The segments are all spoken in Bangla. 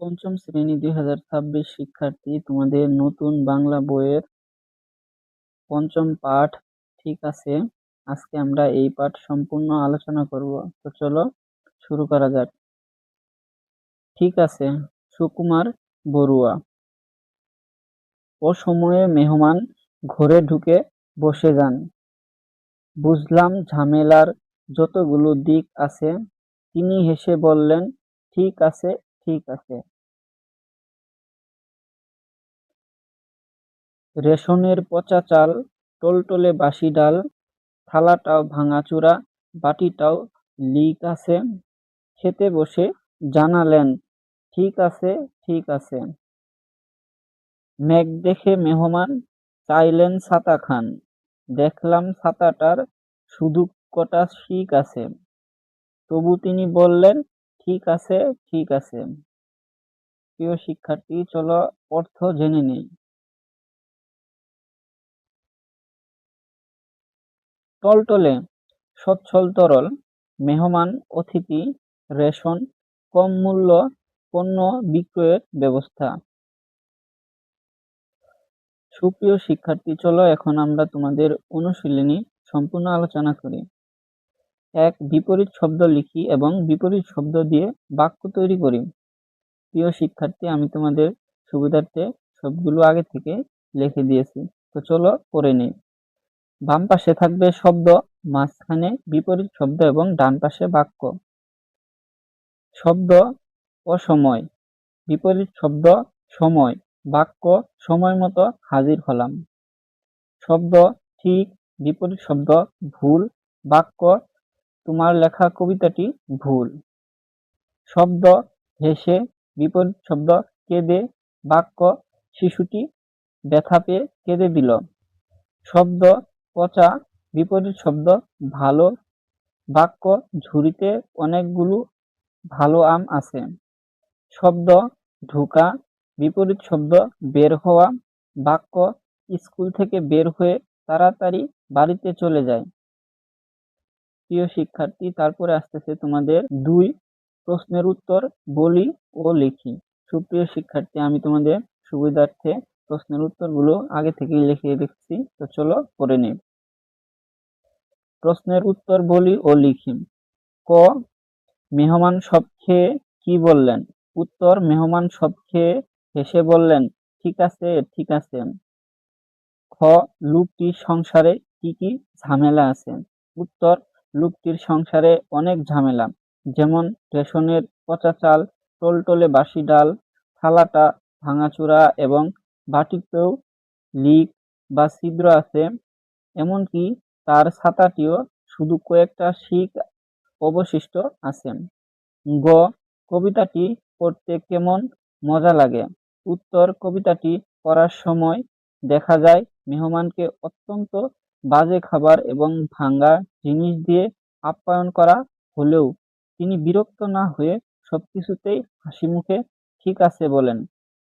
পঞ্চম শ্রেণি দুই হাজার ছাব্বিশ শিক্ষার্থী, তোমাদের নতুন বাংলা বইয়ের পঞ্চম পাঠ ঠিক আছে। আজকে আমরা এই পাঠ সম্পূর্ণ আলোচনা করব। তো চলো শুরু করা যাক। ঠিক আছে, সুকুমার বড়ুয়া। ও সময়ে মেহমান ঘরে ঢুকে বসে যান। বুঝলাম ঝামেলার যতগুলো দিক আছে, তিনি হেসে বললেন, ঠিক আছে ঠিক আছে। রেশনের পচা চাল, টলটলে বাসি ডাল, থালাটাও ভাঙাচুরা বাটিটাও লিক আছে। খেতে বসে জানালেন, ঠিক আছে ঠিক আছে। মেঘ দেখে মেহমান চাইলেন ছাতা খান। দেখলাম ছাতাটার শুধু কটা শিক আছে। তবু তিনি বললেন, ঠিক আছে ঠিক আছে। প্রিয় শিক্ষার্থী, চলো অর্থ জেনে নেই। টলটলে সচ্ছল তরল, মেহমান অতিথি, রেশন, কম মূল্য পণ্য বিক্রয়ের ব্যবস্থা। সুপ্রিয় শিক্ষার্থী, চলো এখন আমরা তোমাদের অনুশীলনী সম্পূর্ণ আলোচনা করি। এক, বিপরীত শব্দ লিখি এবং বিপরীত শব্দ দিয়ে বাক্য তৈরি করি। প্রিয় শিক্ষার্থী, আমি তোমাদের সুবিধার্থে সবগুলো আগে থেকে লিখে দিয়েছি। তো চলো করে নিই। বাম পাশে থাকবে শব্দ, মাঝখানে বিপরীত শব্দ এবং ডান পাশে বাক্য। শব্দ, অসময়, বিপরীত শব্দ, সময়, বাক্য, সময় মতো হাজির হলাম। শব্দ, ঠিক, বিপরীত শব্দ, ভুল, বাক্য, তোমার লেখা কবিতাটি ভুল। শব্দ, হেসে, বিপরীত শব্দ, কেঁদে, বাক্য, শিশুটি ব্যথা পেয়ে কেঁদে দিল। শব্দ পচা বিপরীত শব্দ, ভালো বাক্য, ঝুড়িতে অনেকগুলো ভালো আম আছে। শব্দ, ঢোকা, বিপরীত শব্দ, বের হওয়া, বাক্য, স্কুল থেকে বের হয়ে তাড়াতাড়ি বাড়িতে চলে যায়। প্রিয় শিক্ষার্থী, তারপরে আসতেছে তোমাদের দুই প্রশ্নের উত্তর বলি ও লিখি। সুপ্রিয় শিক্ষার্থী, আমি তোমাদের সুবিধার্থে প্রশ্নের উত্তরগুলো আগে থেকেই লিখে রেখেছি তো চলো পড়ে নিই। প্রশ্নের উত্তর বলি ও লিখি। ক, মেহমান সব খেয়ে কি বললেন? উত্তর, মেহমান সব খেয়ে হেসে বললেন, ঠিক আছে ঠিক আছে। খ, লোকটির সংসারে কি কি ঝামেলা আছে? উত্তর, লোকটির সংসারে অনেক ঝামেলা, যেমন রেশনের পচা চাল, টলটলে বাসি ডাল, থালাটা ভাঙাচুরা এবং বাটিতেও লিক বা ছিদ্র আছে, এমনকি তার ছাতাটিও শুধু কয়েকটা শিক অবশিষ্ট আছে গ, কবিতাটি পড়তে কেমন মজা লাগে? উত্তর, কবিতাটি পড়ার সময় দেখা যায় মেহমানকে অত্যন্ত বাজে খাবার এবং ভাঙ্গা জিনিস দিয়ে আপ্যায়ন করা হলেও তিনি বিরক্ত না হয়ে সবকিছুতেই হাসি মুখে ঠিক আছে বলেন।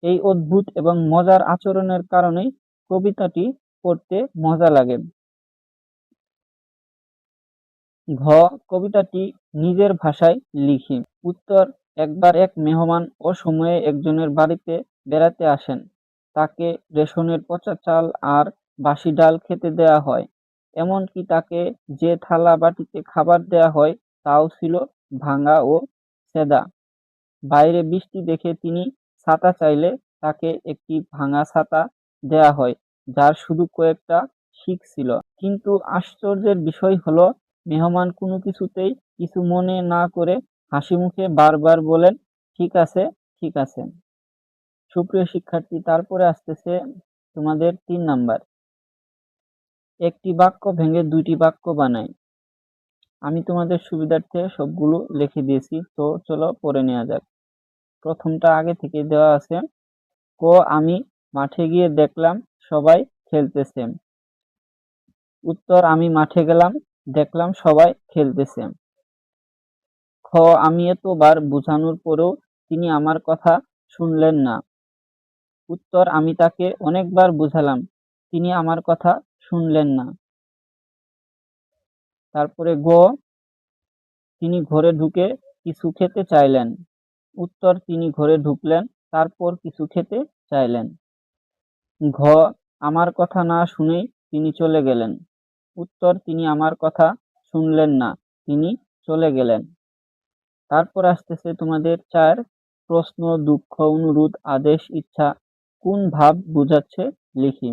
এই অদ্ভুত এবং মজার আচরণের কারণেই কবিতাটি পড়তে মজা লাগে। ঘ, কবিতাটি নিজের ভাষায় লিখি। উত্তর, একবার এক মেহমান অসময়ে একজনের বাড়িতে বেড়াতে আসেন। তাকে রেশনের পচা চাল আর বাসি ডাল খেতে দেয়া হয়। এমনকি তাকে যে থালা বাটিতে খাবার দেয়া হয়, তাও ছিল ভাঙা ও সেদা। বাইরে বৃষ্টি দেখে তিনি ছাতা চাইলে তাকে একটি ভাঙা ছাতা দেয়া হয়, যার শুধু কয়েকটা শিখ ছিল। কিন্তু আশ্চর্যের বিষয় হলো মেহমান কোনো কিছুতেই কিছু মনে না করে হাসি মুখে বারবার বলেন, ঠিক আছে ঠিক আছে। সুপ্রিয় শিক্ষার্থী, তারপরে আসতেছে তোমাদের তিন নাম্বার। একটি বাক্য ভেঙে দুইটি বাক্য বানাই। আমি তোমাদের সুবিধার্থে সবগুলো লিখে দিয়েছি, তো চলো পড়ে নেওয়া যাক। প্রথমটা আগে থেকে দেওয়া আছে, ক, আমি মাঠে গিয়ে দেখলাম সবাই খেলতেছে। উত্তর, আমি মাঠে গেলাম দেখলাম সবাই খেলতেছে। খ আমি এতবার বোঝানোর পরেও তিনি আমার কথা শুনলেন না। উত্তর, আমি তাকে অনেকবার বুঝালাম, তিনি আমার কথা শুনলেন না। তারপরে গ, তিনি ঘরে ঢুকে কিছু খেতে চাইলেন। উত্তর, তিনি ঘরে ঢুকলেন, তারপর কিছু খেতে চাইলেন। ঘ, আমার কথা না শুনেই তিনি চলে গেলেন। উত্তর তিনি আমার কথা শুনলেন না, তিনি চলে গেলেন। তারপর আসতেছে তোমাদের চার প্রশ্ন, দুঃখ, অনুরোধ, আদেশ, ইচ্ছা, কোন ভাব বোঝাচ্ছে লিখি।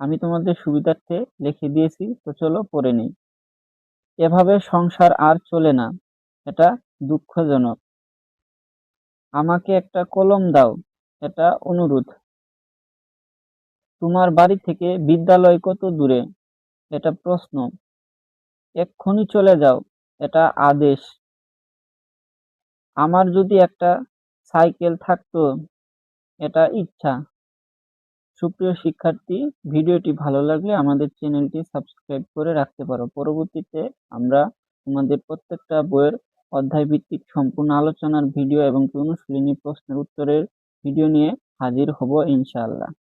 আমি তোমাদের সুবিধার্থে লিখে দিয়েছি, তো চলো পড়ে নিই। এভাবে সংসার আর চলে না, এটা দুঃখজনক। আমাকে একটা কলম দাও, এটা অনুরোধ। তোমার বাড়ি থেকে বিদ্যালয় কত দূরে? এটা প্রশ্ন। এক্ষুনি চলে যাও, এটা আদেশ। আমার যদি একটা সাইকেল থাকতো, এটা ইচ্ছা। সুপ্রিয় শিক্ষার্থী, ভিডিওটি ভালো লাগলে আমাদের চ্যানেলটি সাবস্ক্রাইব করে রাখতে পারো। পরবর্তীতে আমরা তোমাদের প্রত্যেকটা বইয়ের অধ্যায় ভিত্তিক সম্পূর্ণ আলোচনার ভিডিও এবং অনুশীলনী প্রশ্নের উত্তরের ভিডিও নিয়ে হাজির হব ইনশাআল্লাহ।